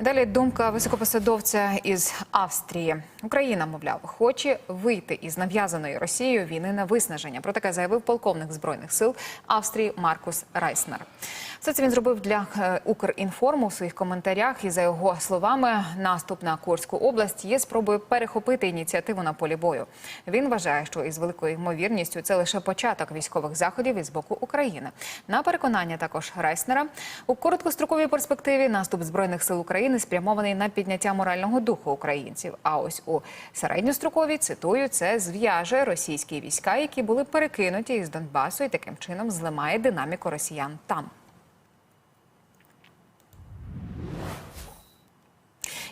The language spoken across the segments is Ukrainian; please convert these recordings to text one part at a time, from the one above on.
Далі думка високопосадовця із Австрії. Україна, мовляв, хоче вийти із нав'язаної Росією війни на виснаження. Про таке заявив полковник збройних сил Австрії Маркус Райснер. Все це він зробив для е, Укрінформу у своїх коментарях. І за його словами, наступ на Курську область є спробою перехопити ініціативу на полі бою. Він вважає, що із великою ймовірністю це лише початок військових заходів із боку України. На переконання також Райснера у короткостроковій перспективі наступ збройних сил України спрямований на підняття морального духу українців. А ось у середньостроковій цитую це зв'яже російські війська, які були перекинуті із Донбасу, і таким чином зламає динаміку росіян там.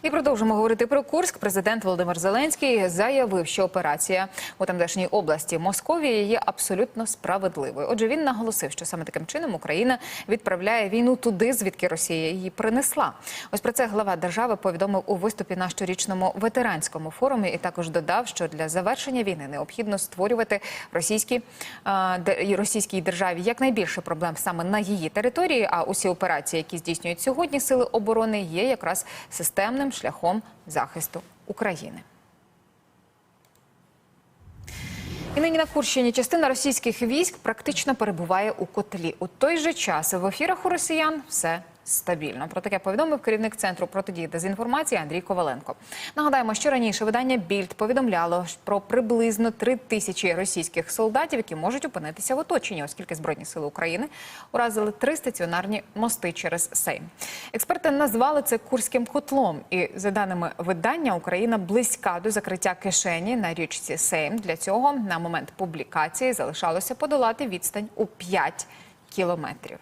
І продовжимо говорити про Курськ. Президент Володимир Зеленський заявив, що операція у тамдешній області Московії є абсолютно справедливою. Отже, він наголосив, що саме таким чином Україна відправляє війну туди, звідки Росія її принесла. Ось про це глава держави повідомив у виступі на щорічному ветеранському форумі. І також додав, що для завершення війни необхідно створювати російські і російській державі якнайбільше проблем саме на її території. А усі операції, які здійснюють сьогодні сили оборони, є якраз системним шляхом захисту України. І нині на Курщині частина російських військ практично перебуває у котлі. У той же час в ефірах у росіян все стабільно. Про таке повідомив керівник центру протидії дезінформації Андрій Коваленко. Нагадаємо, що раніше видання Більд повідомляло про приблизно три тисячі російських солдатів, які можуть опинитися в оточенні, оскільки збройні сили України уразили три стаціонарні мости через Сейм. Експерти назвали це курським котлом. І за даними видання, Україна близька до закриття кишені на річці Сейм. Для цього на момент публікації залишалося подолати відстань у 5 кілометрів.